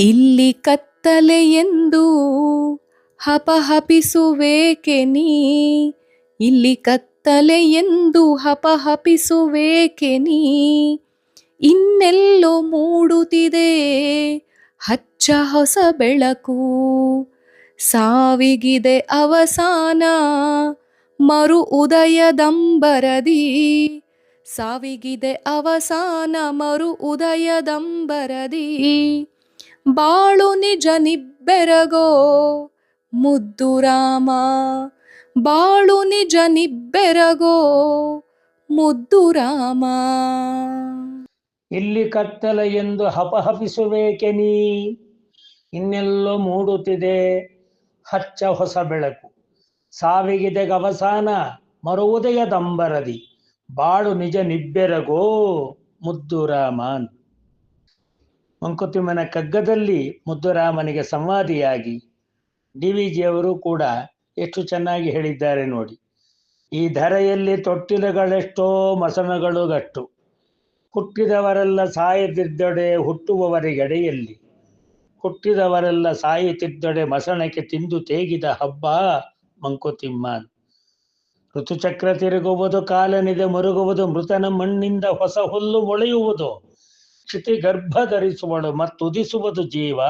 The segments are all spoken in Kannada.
ಇಲ್ಲಿ ಕತ್ತಲೆ ಎಂದು ಹಪಹಪಿಸುವೇಕೆ ನೀ? ಇಲ್ಲಿ ಕತ್ತಲೆ ಎಂದು ಹಪಹಪಿಸುವೇಕೆ ನೀ? ಇನ್ನೆಲ್ಲೋ ಮೂಡುತ್ತಿದೆ ಹಚ್ಚ ಹೊಸ ಬೆಳಕು. ಸಾವಿಗಿದೆ ಅವಸಾನ ಮರು ಉದಯದಂಬರದಿ. ಸಾವಿಗಿದೆ ಅವಸಾನ ಮರು ಉದಯದಂಬರದಿ. ಬಾಳು ನಿಜ ನಿಬ್ಬೆರಗೋ ಮುದ್ದು ರಾಮ. ಬಾಳು ನಿಜ ನಿಬ್ಬೆರಗೋ ಮುದ್ದು ರಾಮ. ಇಲ್ಲಿ ಕತ್ತಲ ಎಂದು ಹಪಹಪಿಸುವೇಕೆ ನೀ? ಇನ್ನೆಲ್ಲೋ ಮೂಡುತ್ತಿದೆ ಹಚ್ಚ ಹೊಸ ಬೆಳಕು. ಸಾವಿಗಿದೆ ಅವಸಾನ ಮರುವುದಯ ದಂಬರದಿ. ಬಾಳು ನಿಜ ನಿಬ್ಬೆರಗೋ ಮುದ್ದು ರಾಮನ್ ಮಂಕುತಿಮ್ಮನ ಕಗ್ಗದಲ್ಲಿ ಮುದ್ದುರಾಮನಿಗೆ ಸಂವಾದಿಯಾಗಿ ಡಿ ವಿ ಜಿಯವರು ಕೂಡ ಎಷ್ಟು ಚೆನ್ನಾಗಿ ಹೇಳಿದ್ದಾರೆ ನೋಡಿ. ಈ ಧರೆಯಲ್ಲಿ ತೊಟ್ಟಿಲುಗಳೆಷ್ಟೋ ಮಸನಗಳು ಗಟ್ಟು ಹುಟ್ಟಿದವರೆಲ್ಲ ಸಾಯದಿದ್ದೊಡೆ ಹುಟ್ಟುವವರಿಗೆಡೆಯಲ್ಲಿ ಹುಟ್ಟಿದವರೆಲ್ಲ ಸಾಯುತ್ತಿದ್ದೊಡೆ ಮಸಣಕ್ಕೆ ತಿಂದು ತೇಗಿದ ಹಬ್ಬ ಮಂಕುತಿಮ್ಮ. ಋತುಚಕ್ರ ತಿರುಗುವುದು, ಕಾಲನಿದೆ ಮರುಗುವುದು, ಮೃತನ ಮಣ್ಣಿಂದ ಹೊಸ ಹುಲ್ಲು ಮೊಳೆಯುವುದು. ಕ್ಷಿತಿ ಗರ್ಭ ಧರಿಸುವಳು ಮತ್ತುದಿಸುವುದು ಜೀವ.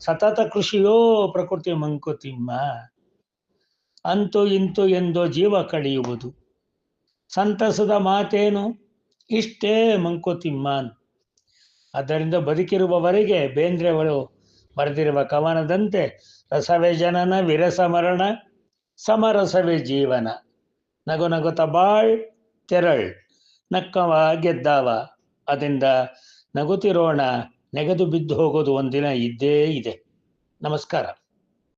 ಸತತ ಕೃಷಿಯೋ ಪ್ರಕೃತಿ ಮಂಕುತಿಮ್ಮ. ಅಂತೂ ಇಂತು ಎಂದು ಜೀವ ಕಳೆಯುವುದು. ಸಂತಸದ ಮಾತೇನು? ಇಷ್ಟೇ ಮಂಕುತಿಮ್ಮ ಆದ್ದರಿಂದ ಬದುಕಿರುವವರೆಗೆ ಬೇಂದ್ರೆಗಳು ಬರೆದಿರುವ ಕವನದಂತೆ ರಸವೇ ಜನನ, ವಿರಸ ಮರಣ, ಸಮರಸವೇ ಜೀವನ. ನಗು ನಗು ಬಾಳ್ ತೆರಳ್, ನಕ್ಕವ ಗೆದ್ದಾವ. ಅದರಿಂದ ನಗುತ್ತಿರೋಣ ನೆಗೆದು ಬಿದ್ದು ಹೋಗೋದು ಒಂದಿನ ಇದ್ದೇ ಇದೆ. ನಮಸ್ಕಾರ.